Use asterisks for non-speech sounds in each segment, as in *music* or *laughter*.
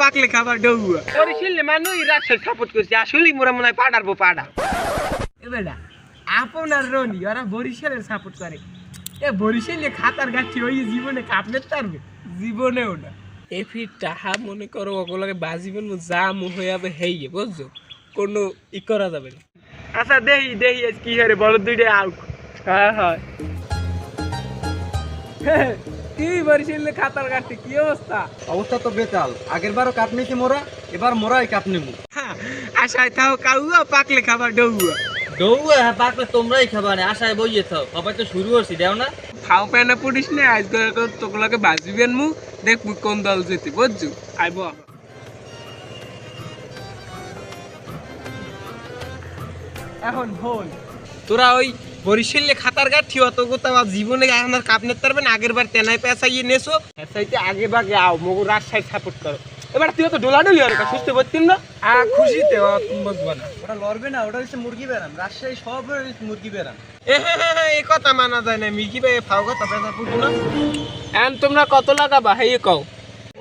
পাকলে খাবার ডৌয়া বরিশালে মানুষ রাজশাহী সাপোর্ট করছে আসলেই মোরা মনে হয় পাড়ারবো পাড়া। এবেলা আপনার রনি ওরা বরিশালের সাপোর্ট করে। এ বরিশালে খাতার গাছি ওই জীবনে কাপলে পারবে জীবনেও না। এফি টাহা মনে করো ওগুলোকে বাজিবেন যা মুখ হয়ে যাবে হেইয়ে বুঝছ? কোনো ই করা যাবে না। আচ্ছা দেহি আজ কি হরে বড় দুইটা আউট হ্যাঁ হয়। কি বরিশালে কাটতে কি অবস্থা? অবস্থা তো বেতাল আগের বারও মোরা এবার মোরাই নেব আশায় তাও কাউয়া পাকলে খাবার ডৌয়া। হ্যাঁ পাকলে তোমরাই খাবা না আশায় বইয়ে থাও। তো শুরু দেও না? খাও প্যানা পড়িস না আজকে তোগুলোকে বাজিবেন মু দেখবি কোন দল যেতে বুঝছ? আইব এখন ভোল তোরা ওই বরিশালে খাতার গা ঠিও তো গোতা জীবনে আমার কাপ নিতে পারবেন আগের বার তেনাই পেঁচাইয়ে নেছো। পেঁচাইতে আগে বাগে আও মগু রাজশাহী সাপোর্ট করো। এবার তুই তো ডোলাডুলি আর সুস্থ পারতিম না? আ খুশিতে বুঝব না। ওটা লড়বে না ওটা হচ্ছে মুরগি বেরাম রাজশাহী সব মুরগি বেরাম এ এই কথা মানা যায় না মিকি ভাই ফাও কথা পেঁচা পুটু না। এখন তোমরা কত লাগাবা হেই কও।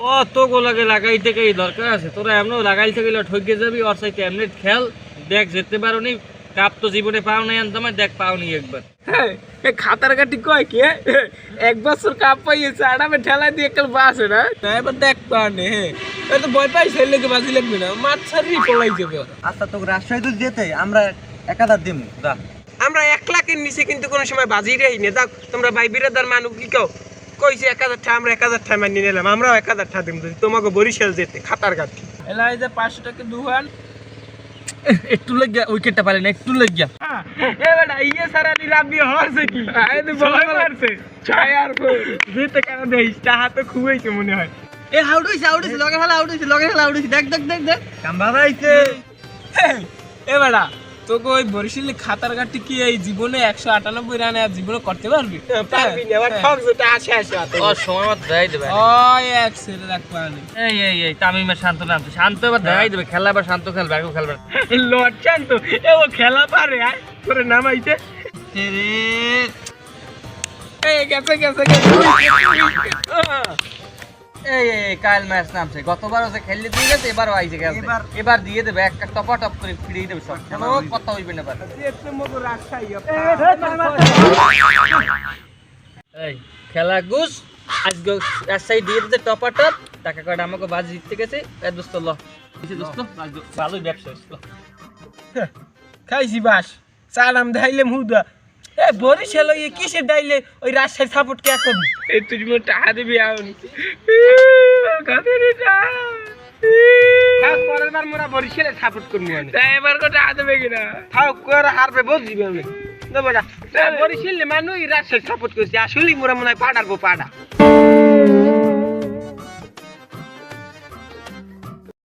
ও তো গোলাকে লাগাইতে কি দরকার আছে। তোরা এমন লাগাইতে গেলে ঠকে যাবি ওর সাথে এমনি খেল দেখ যেতে পারো নি। কাপ তো জীবনে পাও নাই আনতাম দেখ পাও নি একবার। হ্যাঁ, এ খাতার কাটি কয় কি হ্যাঁ? এক বছর কাপ পাইয়েছে আরামে ঠেলা দিয়ে একটা বাসে না। না এবার দেখ পানে হ্যাঁ। এ তো ভয় পাই ছেলে লেগে বাজি লাগবে না। মাছ ছাড়ি পলাই যাবে। আচ্ছা তোকে রাজশাহী তো যেতে আমরা একাধার দিমু দা আমরা এক লাখের নিচে কিন্তু কোনো সময় বাজি রেই নে। দেখ তোমরা ভাই বিরাদার মানুষ কি কও? কইছে এক হাজার টাকা আমরা এক হাজার টাকা মানিয়ে নিলাম আমরাও এক হাজার টাকা দিব তোমাকে বরিশাল যেতে খাতার গাঠি এলাই যে পাঁচশো টাকা দু দুহান একটু লাগিয়া উইকেটটা পারে না একটু লাগিয়া। এ বেটা ইয়ে সারা নিলামি হারছে কি? আয় তো বল মারছে ছয় আর যেতে কেন দেইস? টাহা তো খুবইছে মনে হয়। এ আউট হইছে আউট হইছে লগে খেলা আউট হইছে লগে খেলা আউট হইছে। দেখ দেখ দেখ দেখ। কামবারা আইছে এ বেড়া তোকে ওই বরিশালে খাতার কাটি কি এই জীবনে একশো আটানব্বই রানে আর জীবনে করতে পারবি? পারবি না আবার ঠক যেটা আসে আসে ও সময় মতো দেখাই দেবে। ওই এক ছেলে রাখ পানি এই এই এই তামিমের শান্ত নাম শান্ত এবার দেখাই দেবে খেলা এবার শান্ত খেলবে আগে খেলবে না। *laughs* লড়ছেন তো এ ও খেলা পারে আয় করে নামাইছে এই গেছে গেছে গেছে। *laughs* এই কাল ম্যাচ নামছে। গতবার ওসে খেললে দিয়ে গেছে এবারও আইছে গেছে। এবার- এবার দিয়ে দেবে একটা টপা টপ করে ফিরিয়ে দেবে সব। কোনো কথা হইবে না এবার। এতে মতো রাজশাহী এই খেলা গুস। আজকে রাজশাহী দিয়ে দিতে টপা টপ টাকা কয়টা আমাকে বাজি জিততে গেছে। এ দোস্ত ল। দোস্ত? ভালোই ব্যবসা খাইছি বাস। সালাম দাইলে মুদা এ বরিশাল ওই কিসের দাইলে ওই রাজশাহী সাপোর্ট কে করবি এই তুই মো টাকা দিবি আউন থাক পরের বার মোরা বরিশালে সাপোর্ট করব আমি। তাই এবার কো টাকা দেবে কিনা? থাক করে হারবে বুঝবি আমি। দেবো বরিশালে মানুষ রাজশাহী সাপোর্ট করছি। আসলেই মোরা মনে হয় পাড়ারবো পাড়া।